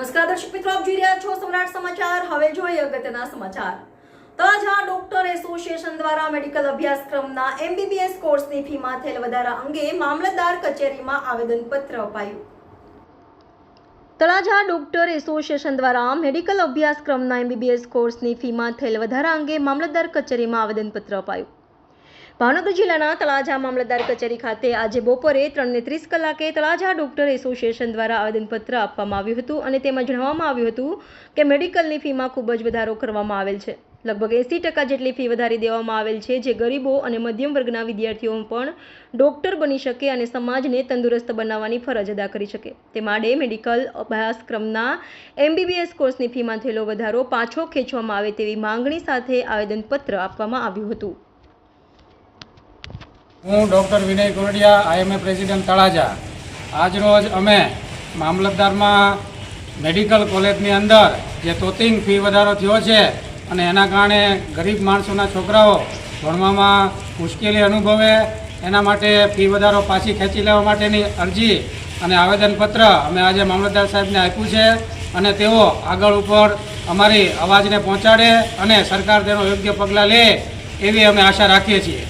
નમસ્કાર, દર્શક મિત્રો, આપ જોઈ રહ્યા છો સમ્રાટ સમાચાર. હવે જોઈએ અગત્યના સમાચાર. તાજા ડોક્ટર એસોસિએશન દ્વારા મેડિકલ અભ્યાસક્રમના એમબીબીએસ કોર્સની ફીમાં થયેલ વધારા અંગે મામલતદાર કચેરીમાં આવેદનપત્ર અપાયું. તળાજા ડોક્ટર એસોસિએશન દ્વારા મેડિકલ અભ્યાસક્રમના એમબીબીએસ કોર્સની ફીમાં થયેલ વધારા અંગે મામલતદાર કચેરીમાં આવેદનપત્ર અપાયું. ભાવનગર જિલ્લાના તળાજા મામલતદાર કચેરી ખાતે આજે બપોરે ત્રણને ત્રીસ કલાકે તળાજા ડોક્ટર એસોસિએશન દ્વારા આવેદનપત્ર આપવામાં આવ્યું હતું અને તેમાં જણાવવામાં આવ્યું હતું કે મેડિકલની ફીમાં ખૂબ જ વધારો કરવામાં આવેલ છે. લગભગ એંસી ટકા જેટલી ફી વધારી દેવામાં આવેલ છે જે ગરીબો અને મધ્યમ વર્ગના વિદ્યાર્થીઓ પણ ડોક્ટર બની શકે અને સમાજને તંદુરસ્ત બનાવવાની ફરજ અદા કરી શકે. તે માટે મેડિકલ અભ્યાસક્રમના એમબીબીએસ કોર્સની ફીમાં થયેલો વધારો પાછો ખેંચવામાં આવે તેવી માંગણી સાથે આવેદનપત્ર આપવામાં આવ્યું હતું. હું doctor Vinay Koradia IMA president Talaja. આજરોજ અમે મામલતદારમાં મેડિકલ કોલેજની અંદર જે તોતિંગ ફી વધારો થયો છે અને એના કારણે ગરીબ માણસોના છોકરાઓ ભણવામાં મુશ્કેલી અનુભવે, એના માટે ફી વધારો પાછી ખેંચી લેવા માટેની અરજી અને આવેદનપત્ર અમે આજે મામલતદાર સાહેબને આપ્યું છે અને તેઓ આગળ ઉપર અમારી અવાજને પહોંચાડે અને સરકાર તેનો યોગ્ય પગલાં લે એવી અમે આશા રાખીએ છીએ.